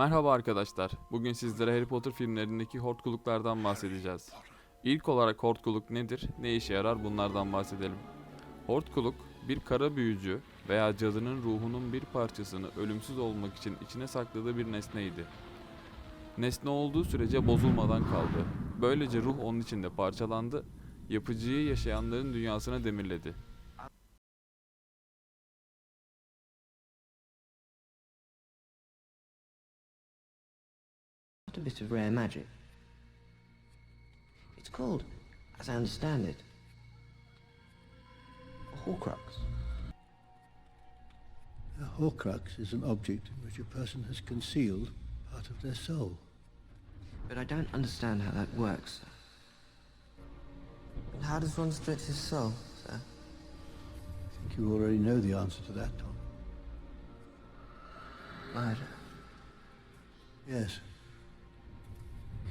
Merhaba arkadaşlar. Bugün sizlere Harry Potter filmlerindeki hortkuluklardan bahsedeceğiz. İlk olarak hortkuluk nedir, ne işe yarar bunlardan bahsedelim. Hortkuluk, bir kara büyücü veya cadının ruhunun bir parçasını ölümsüz olmak için içine sakladığı bir nesneydi. Nesne olduğu sürece bozulmadan kaldı. Böylece ruh onun içinde parçalandı, yapıcıyı yaşayanların dünyasına demirledi. A bit of rare magic. It's called, as I understand it, a Horcrux. A Horcrux is an object in which a person has concealed part of their soul. But I don't understand how that works. And how does one stretch his soul, sir? I think you already know the answer to that, Tom. Murder. Yes.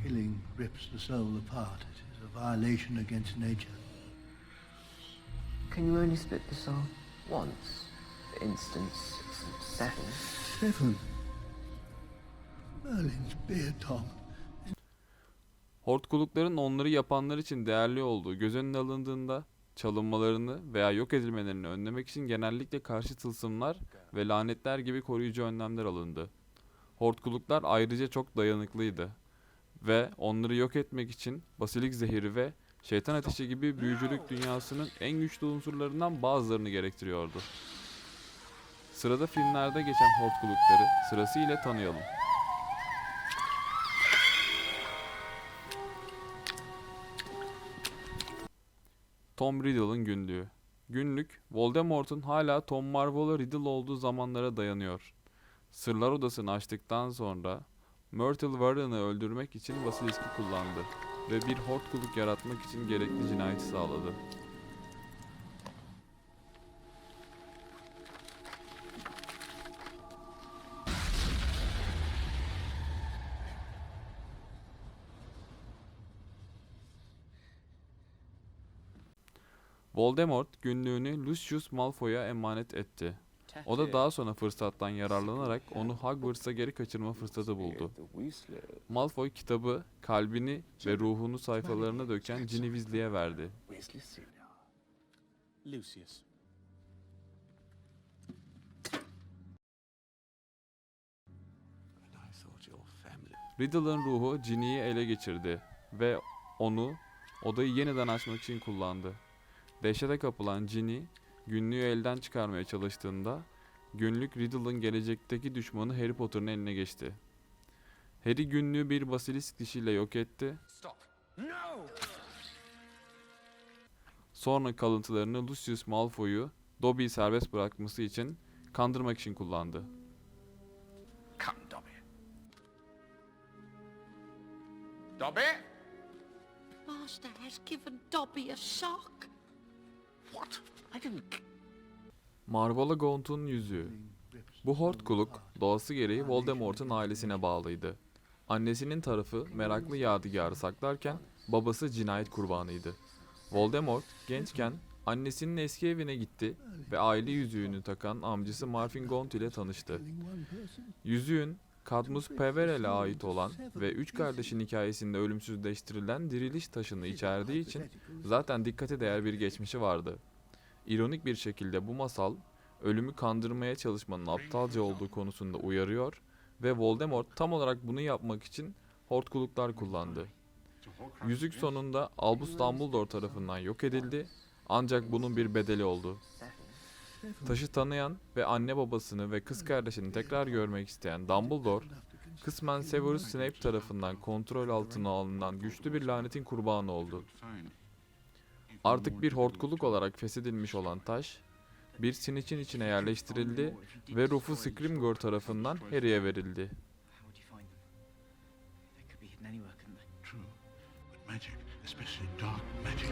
Killing rips the soul apart. It is a violation against nature. Can you only split the soul once? For instance, seven. Seven. Merlin's beard, Tom. Hortkulukların onları yapanlar için değerli olduğu göz önüne alındığında çalınmalarını veya yok edilmelerini önlemek için genellikle karşı tılsımlar ve lanetler gibi koruyucu önlemler alındı. Hortkuluklar ayrıca çok dayanıklıydı ve onları yok etmek için basilik zehiri ve şeytan ateşi gibi büyücülük dünyasının en güçlü unsurlarından bazılarını gerektiriyordu. Sırada filmlerde geçen hortkulukları sırasıyla tanıyalım. Tom Riddle'ın günlüğü. Günlük, Voldemort'un hala Tom Marvolo Riddle olduğu zamanlara dayanıyor. Sırlar Odası'nı açtıktan sonra Myrtle Warren'ı öldürmek için Basilisk'i kullandı ve bir hortkuluk yaratmak için gerekli cinayeti sağladı. Voldemort günlüğünü Lucius Malfoy'a emanet etti. O da daha sonra fırsattan yararlanarak onu Hogwarts'a geri kaçırma fırsatı buldu. Malfoy kitabı, kalbini ve ruhunu sayfalarına döken Ginny Weasley'e verdi. Lucius. Riddle'ın ruhu Ginny'yi ele geçirdi ve onu odayı yeniden açmak için kullandı. Dehşete kapılan Ginny, günlüğü elden çıkarmaya çalıştığında günlük Riddle'ın gelecekteki düşmanı Harry Potter'ın eline geçti. Harry günlüğü bir basilisk dişiyle yok etti. Sonra kalıntılarını Lucius Malfoy'u Dobby'yi serbest bırakması için kandırmak için kullandı. Come, Dobby. Dobby? Master has given Dobby a shock. What? I didn't. Marvola Gaunt'un yüzüğü. Bu hortkuluk doğası gereği Voldemort'un ailesine bağlıydı. Annesinin tarafı meraklı yadigarı saklarken babası cinayet kurbanıydı. Voldemort gençken annesinin eski evine gitti ve aile yüzüğünü takan amcası Marfin Gaunt ile tanıştı. Yüzüğün Cadmus Peverell'e ait olan ve üç kardeşin hikayesinde ölümsüzleştirilen diriliş taşını içerdiği için zaten dikkate değer bir geçmişi vardı. İronik bir şekilde bu masal ölümü kandırmaya çalışmanın aptalca olduğu konusunda uyarıyor ve Voldemort tam olarak bunu yapmak için hortkuluklar kullandı. Yüzük sonunda Albus Dumbledore tarafından yok edildi ancak bunun bir bedeli oldu. Taşı tanıyan ve anne babasını ve kız kardeşini tekrar görmek isteyen Dumbledore, kısmen Severus Snape tarafından kontrol altına alınan güçlü bir lanetin kurbanı oldu. Artık bir hortkuluk olarak feshedilmiş olan taş, bir sinicin içine yerleştirildi ve Rufus Scrimgeour tarafından Harry'e verildi. magic, especially dark magic.